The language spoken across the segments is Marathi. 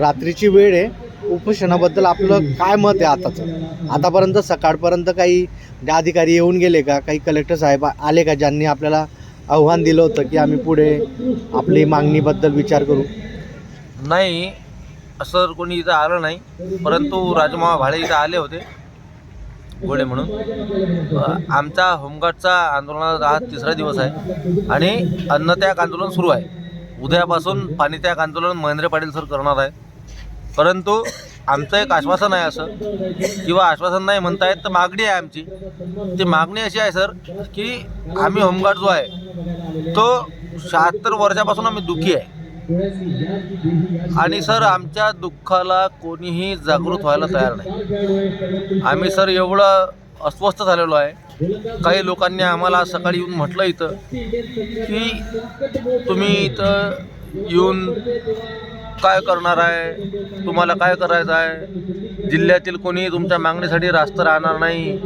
रात्रीची वेळ आहे. उपोषणाबद्दल आपलं काय मत आहे आताचं? आतापर्यंत सकाळपर्यंत काही अधिकारी येऊन गेले का? काही कलेक्टर साहेब आले का ज्यांनी आपल्याला आव्हान दिलं होतं की आम्ही पुढे आपली मागणीबद्दल विचार करू. नाही असं कोणी इथं आलं नाही. परंतु राजमा भाडे इथं आले होते गोडे म्हणून. आमचा होमगार्डचा आंदोलनाचा हा तिसरा दिवस आहे आणि अन्नत्याग आंदोलन सुरू आहे. उद्यापासून पाणीत्याग आंदोलन महेंद्र पाटील सर करणार आहे परंतु आमचं एक आश्वासन आहे असं. किंवा आश्वासन नाही म्हणतायत तर मागणी आहे आमची. ती मागणी अशी आहे सर की आम्ही होमगार्ड जो आहे तो शहात्तर वर्षापासून आम्ही दुःखी आहे. आणि सर आमच्या दुःखाला कोणीही जागृत व्हायला तयार नाही. आम्ही सर एवढं अस्वस्थ झालेलो आहे. काही लोकांनी आम्हाला सकाळी येऊन म्हटलं इथं की तुम्ही इथं येऊन काय करणार आहे? तुम्हाला काय करायचं आहे? जिल्ह्यातील कोणी तुमच्या मागणीसाठी रास्त राहणार नाही.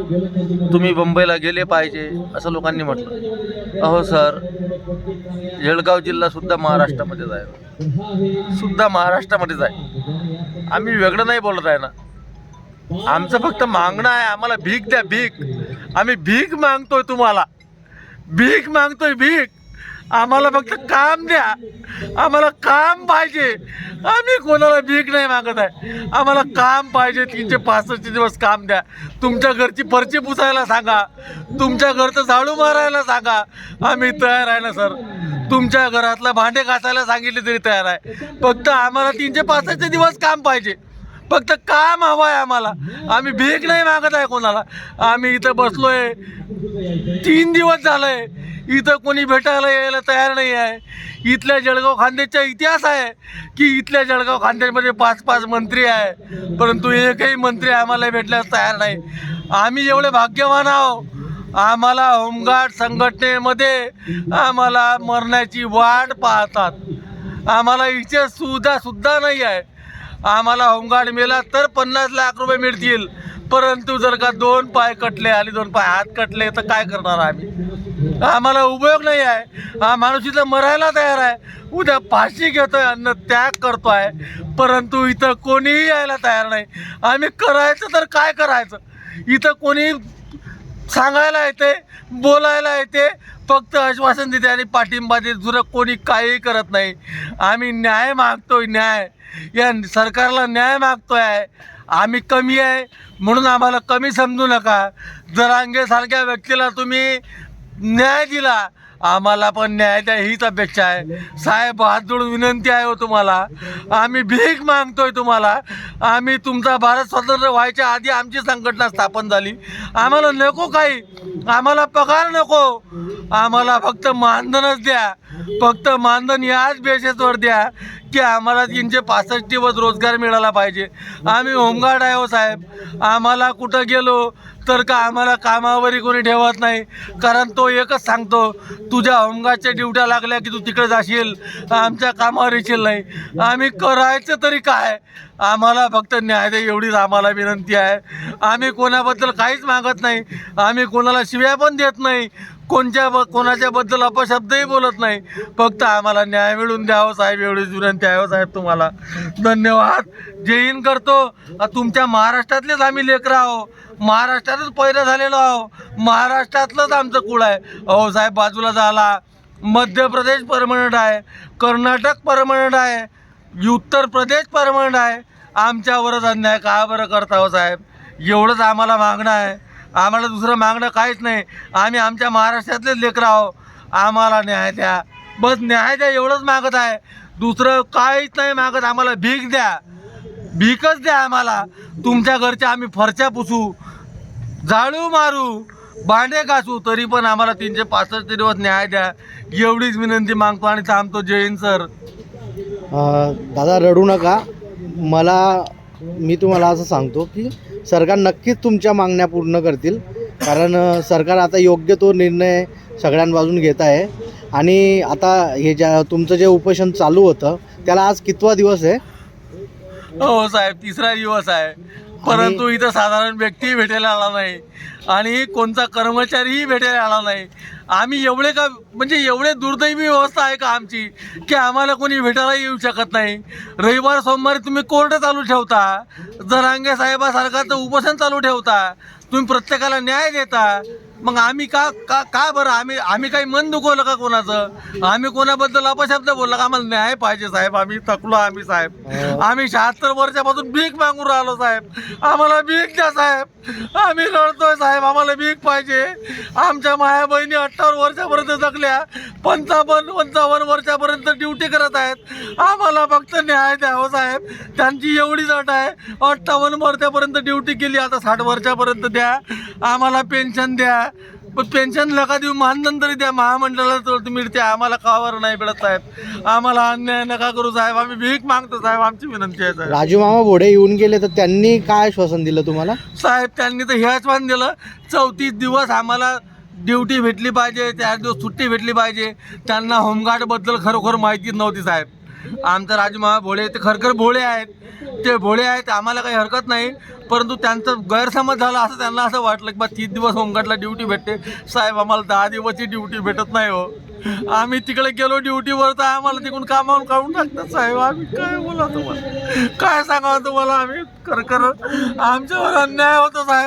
तुम्ही मुंबईला गेले पाहिजे असं लोकांनी म्हटलं. अहो सर जळगाव जिल्हासुद्धा महाराष्ट्रामध्येच आहे. सुद्धा महाराष्ट्रामध्येच आहे. आम्ही वेगळं नाही बोलत आहे ना. आमचं फक्त मागणं आहे आम्हाला भीक द्या भीक. आम्ही भीक मागतोय तुम्हाला. भीक मागतोय भीक. आम्हाला फक्त काम द्या. आम्हाला काम पाहिजे. आम्ही कोणाला भीक नाही मागत आहे. आम्हाला काम पाहिजे. तीनशे पासष्ट दिवस काम द्या. तुमच्या घरची फरची पुसायला सांगा. तुमच्या घरचं झाडू मारायला सांगा. आम्ही तयार आहे ना सर. तुमच्या घरातलं भांडे घासायला सांगितले तरी तयार आहे. फक्त आम्हाला तीनशे पासष्ट दिवस काम पाहिजे. फक्त काम हवं आहे आम्हाला. आम्ही भीक नाही मागत आहे कोणाला. आम्ही इथं बसलोय. तीन दिवस झालंय. इथं कोणी भेटायला यायला तयार नाही आहे. इथल्या जळगाव खांद्याचा इतिहास आहे की इथल्या जळगाव खांद्यामध्ये पाच पाच मंत्री आहे. परंतु एकही मंत्री आम्हाला भेटल्यास तयार नाही. आम्ही एवढे भाग्यवान आहो आम्हाला होमगार्ड संघटनेमध्ये आम्हाला मरण्याची वाट पाहतात. आम्हाला इथे सुद्धा सुद्धा नाही आहे. आम्हाला होमगार्ड मिळाला तर पन्नास लाख रुपये मिळतील. परंतु जर का दोन पाय कटले आणि दोन पाय हात कटले तर काय करणार आम्ही? आम्हाला उपयोग नाही आहे. हा माणूस इथं मरायला तयार आहे. उद्या फाशी घेतोय अन्न त्याग करतो आहे परंतु इथं कोणीही यायला तयार नाही. आम्ही करायचं तर काय करायचं? इथं कोणी सांगायला येते बोलायला येते फक्त आश्वासन देते आणि पाठिंबा देते दुसरं कोणी काहीही करत नाही. आम्ही न्याय मागतोय न्याय. या सरकारला न्याय मागतोय. आहे आम्ही कमी आहे म्हणून आम्हाला कमी समजू नका. जरांगेसारख्या व्यक्तीला तुम्ही न्याय दिला. आम्हाला पण न्याय द्या हीच अपेक्षा आहे. साहेब हात जोडून विनंती आहे हो तुम्हाला. आम्ही भीक मागतोय तुम्हाला. आम्ही तुमचा भारत स्वतंत्र व्हायच्या आधी आमची संघटना स्थापन झाली. आम्हाला नको काही. आम्हाला पगार नको. आम्हाला फक्त मानधनच द्या. फक्त मानधन याच बेसेसवर द्या की आम्हाला तीनशे पासष्ट दिवस रोजगार मिळाला पाहिजे. आम्ही होमगार्ड आहे हो साहेब. आम्हाला कुठं गेलो तर का आम्हाला कामावरही कोणी ठेवत नाही? कारण तो एकच सांगतो तुझ्या होमगार्डच्या ड्युट्या लागल्या की तू तिकडे जाशील. आमच्या कामावर येशील नाही. आम्ही करायचं तरी काय? आम्हाला फक्त न्याय दे एवढीच आम्हाला विनंती आहे. आम्ही कोणाबद्दल काहीच मागत नाही. आम्ही कोणाला शिव्या पण देत नाही. कोणत्या ब कोणाच्याबद्दल अपशब्दही बोलत नाही. फक्त आम्हाला न्याय मिळून द्यावं साहेब एवढीच विनंती आहे हो साहेब तुम्हाला. धन्यवाद. जय हिंद करतो. तुमच्या महाराष्ट्रातलेच आम्ही लेकरं आहो. महाराष्ट्रातच पैदा झालेलो आहो. महाराष्ट्रातलंच आमचं कुळ आहे. अहो साहेब बाजूला झाला. मध्य प्रदेश परमनंट आहे. कर्नाटक परमनंट आहे. उत्तर प्रदेश परमनंट आहे. आमच्यावरच अन्याय का बरं करता हो साहेब? एवढंच आम्हाला मागणं आहे. आम्हाला दुसरं मागणं काहीच नाही. आम्ही आमच्या महाराष्ट्रातलेच लेकरं आहो. आम्हाला न्याय द्या. बस न्याय द्या एवढंच मागत आहे. दुसरं काहीच नाही मागत. आम्हाला भीक द्या. भीकच द्या आम्हाला. तुमच्या घरच्या आम्ही फरच्या पुसू. झाडू मारू. भांडे घासू. तरी पण आम्हाला तीनशे पासष्ट दिवस न्याय द्या. एवढीच विनंती मागतो आणि थांबतो. जैन सर. दादा रडू नका. मला मी तुम्हाला असं सांगतो की सरकार नक्कीच तुमच्या मागण्या पूर्ण करतील. कारण सरकार आता योग्य तो निर्णय सगळ्यांबाजून घेत आहे. आणि आता हे ज्या तुमचं जे उपोषण चालू होतं त्याला आज कितवा दिवस आहे? हो साहेब तिसरा दिवस आहे. परंतु इथं साधारण व्यक्ती भेटायला आला नाही. आणि कोणता कर्मचारीही भेटायला आला नाही. आम्ही एवढे का म्हणजे एवढे दुर्दैवी व्यवस्था आहे का आमची की आम्हाला कोणी भेटायला येऊ शकत नाही. रविवार सोमवारी तुम्ही कोर्ट चालू ठेवता. जरांगे साहेबासारखाचं उपोषण चालू ठेवता. तुम्ही प्रत्येकाला न्याय देता. मग आम्ही का का का बरं? आम्ही आम्ही काही मन दुखवलं का कोणाचं? आम्ही कोणाबद्दल अपशब्द बोलला का? आम्हाला न्याय पाहिजे साहेब. आम्ही थकलो आम्ही साहेब. आम्ही शहात्तर वर्षापासून भीक मागून राहिलो साहेब. आम्हाला भीक द्या साहेब. आम्ही रडतोय साहेब. आम्हाला भीक पाहिजे. आमच्या माया बहिणी अठ्ठावन्न वर्षापर्यंत जगल्या. पंचावन्न पंचावन्न वर्षापर्यंत ड्युटी करत आहेत. आम्हाला फक्त न्याय द्यावं साहेब. त्यांची एवढीच अट आहे. अठ्ठावन्न वर्षापर्यंत ड्युटी केली आता साठ वर्षापर्यंत द्या. आम्हाला पेन्शन द्या. पण पेन्शन नका देऊ मानधन तरी द्या. महामंडळाला तर तुम्ही त्या आम्हाला कावर नाही मिळत साहेब? आम्हाला अन्याय नका करू साहेब. आम्ही भीक मागतो साहेब. आमची विनंती आहे साहेब. राजू मामा भोडे येऊन गेले तर त्यांनी काय श्वासन दिलं तुम्हाला? साहेब त्यांनी तर ह्याच पण दिलं. चौतीस दिवस आम्हाला ड्युटी भेटली पाहिजे. चार दिवस सुट्टी भेटली पाहिजे. त्यांना होमगार्डबद्दल खरोखर माहिती नव्हती साहेब. आमचा राजमामा भोळे ते खरखर भोळे आहेत. ते भोळे आहेत आम्हाला काही हरकत नाही. परंतु त्यांचं गैरसमज झाला असं त्यांना असं वाटलं की बा तीस दिवस होमगार्डला ड्युटी भेटते. साहेब आम्हाला दहा दिवसची ड्युटी भेटत नाही हो. आम्ही तिकडे गेलो ड्युटीवर तर आम्हाला तिकडून कामावून काढून टाकतात साहेब. आम्ही काय बोला तुम्हाला? काय सांगावं तुम्हाला? आम्ही खरखर आमच्यावर अन्याय होतो साहेब.